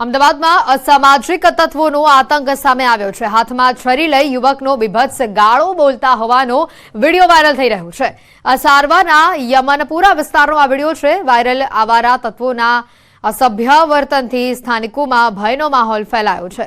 અમદાવાદમાં અસામાજિક તત્વોનો આતંક સામે આવ્યો છે. હાથમાં છરી લઈ યુવકનો બીભત્સ ગાળો બોલતા હોવાનો વીડિયો વાયરલ થઈ રહ્યો છે. અસારવાના યમનપુરા વિસ્તારનો આ વીડિયો છે. વાયરલ આવારા તત્વોના અસભ્ય વર્તનથી સ્થાનિકોમાં ભયનો માહોલ ફેલાયો છે.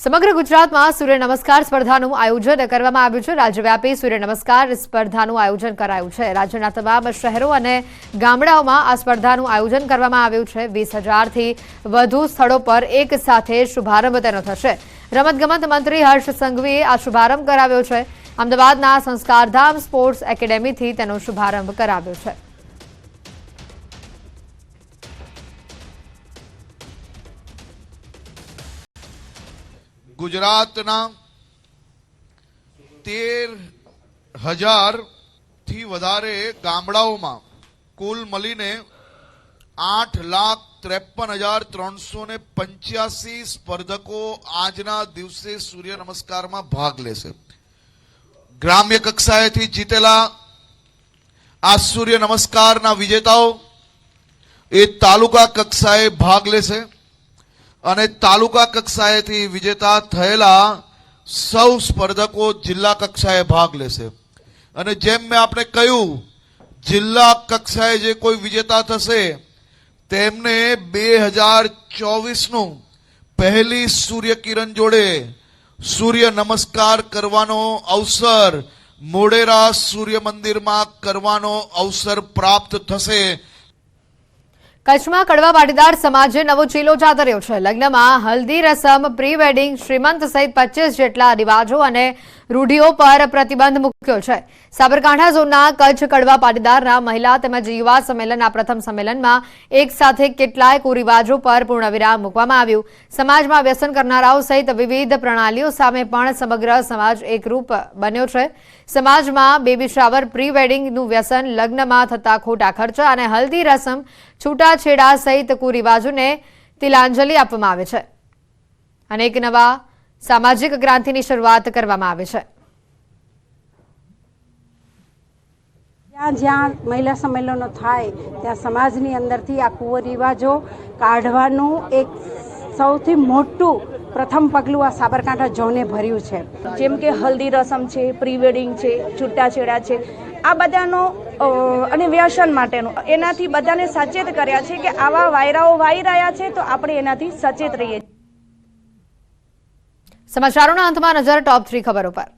સમગ્ર ગુજરાતમાં સૂર્ય નમસ્કાર સ્પર્ધાનું આયોજન કરવામાં આવ્યું છે. રાજ્યવ્યાપી સૂર્ય નમસ્કાર સ્પર્ધાનું આયોજન કરાયું છે. રાજ્યના તમામ શહેરો અને ગામડાઓમાં આ સ્પર્ધાનું આયોજન કરવામાં આવ્યું છે. વીસ હજારથી વધુ સ્થળો પર એક સાથે શુભારંભ તેનો થશે. રમતગમત મંત્રી હર્ષ સંઘવીએ આ શુભારંભ કરાવ્યો છે. અમદાવાદના સંસ્કારધામ સ્પોર્ટ્સ એકેડેમીથી તેનો શુભારંભ કરાવ્યો છે. ગુજરાતના તેર હજારથી વધારે ગામડાઓમાં કુલ મળીને આઠ લાખ ત્રેપન હજાર ત્રણસો ને પંચ્યાસી સ્પર્ધકો આજના દિવસે સૂર્ય નમસ્કારમાં ભાગ લેશે. ગ્રામ્ય કક્ષાએથી જીતેલા આ સૂર્ય નમસ્કારના વિજેતાઓ એ તાલુકા કક્ષાએ ભાગ લેશે. અને તાલુકા કક્ષાએથી વિજેતા થયેલા સૌ સ્પર્ધકો જિલ્લા કક્ષાએ ભાગ લેશે. અને જેમ મેં આપણે કહ્યું, જિલ્લા કક્ષાએ જે કોઈ વિજેતા થશે, તેમને બે હજાર ચોવીસનું પહેલી સૂર્યકિરણ જોડે સૂર્ય નમસ્કાર કરવાનો અવસર મોડેરા સૂર્ય મંદિરમાં કરવાનો અવસર પ્રાપ્ત થશે. કચ્છમાં કડવા પાટીદાર સમાજે નવો ચીલો ચાતર્યો છે. લગ્નમાં હલ્દી રસમ પ્રી વેડિંગ શ્રીમંત સહિત પચીસ જેટલા રિવાજો અને રૂઢિઓ પર પ્રતિબંધ મૂક્યો છે. સાબરકાંઠા ઝોનના કચ્છ કડવા પાટીદારના મહિલા તેમજ યુવા સંમેલનના પ્રથમ સંમેલનમાં એક સાથે કેટલાય કુરિવાજો પર પૂર્ણવિરામ મૂકવામાં આવ્યું. સમાજમાં વ્યસન કરનારાઓ સહિત વિવિધ પ્રણાલીઓ સામે પણ સમગ્ર સમાજ એકરૂપ બન્યો છે. સમાજમાં બેબી શાવર પ્રી વેડિંગનું વ્યસન લગ્નમાં થતા ખોટા ખર્ચ અને હલ્દી રસમ છૂટાછેડા સહિત કુરિવાજોને તિલાંજલિ આપવામાં આવે છે. અને એક નવા સામાજિક ક્રાંતિની શરૂઆત કરવામાં આવે છે. જ્યાં જ્યાં મહિલા સંમેલનો થાય, ત્યાં સમાજની અંદરથી આ કુરિવાજો કાઢવાનું એક સૌથી મોટું પ્રથમ પગલું આ સાબરકાંઠા ઝોને ભર્યું છે. જેમ કે હલ્દી રસમ છે પ્રી વેડિંગ છે છૂટાછેડા છે આ બધાનો અને વ્યસન માટેનું. એનાથી બધાને સચેત કર્યા છે કે આવા વાયરાઓ વાઈ રહ્યા છે તો આપણે એનાથી સચેત રહીએ. સમાચારોના અંતમાં નજર ટોપ થ્રી ખબરો પર.